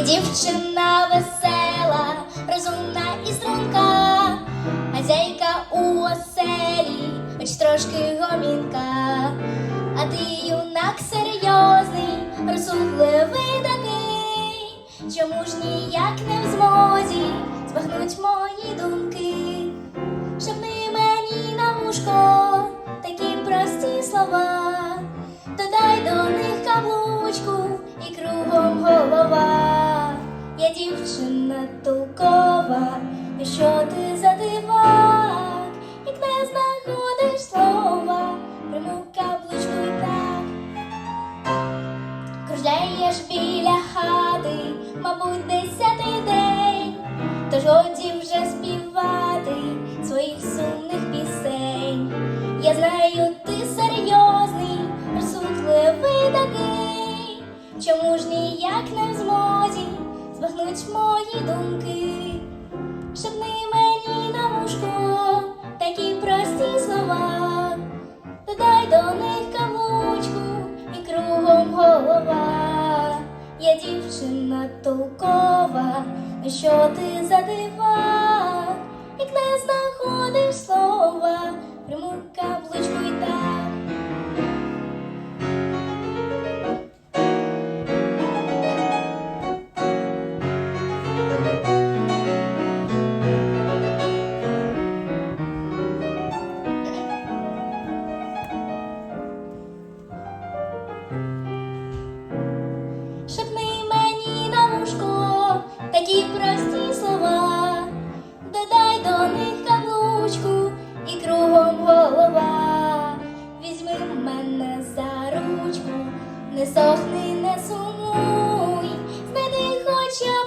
дівчина весела, розумна і струнка, хазяйка у оселі, хоч трошки гомінка, а ти юнак серйозний, розсудливий такий, чому ж ніяк не в дівчина толкова, і що ти за дивак, як не знаходиш слова, приму каблучку і так. Кружляєш біля хати, мабуть, десятий день, тож годі вже співати своїх сумних пісень. Я знаю, ти серйозний, розсудливий такий, чому ж ніяк не збагнуть мої думки. Шепни мені на вушко такі прості слова, додай до них каблучку і кругом голова. Я дівчина толкова, що ти за дива, як не знаходиш не сохни, не сумуй, знайди хоча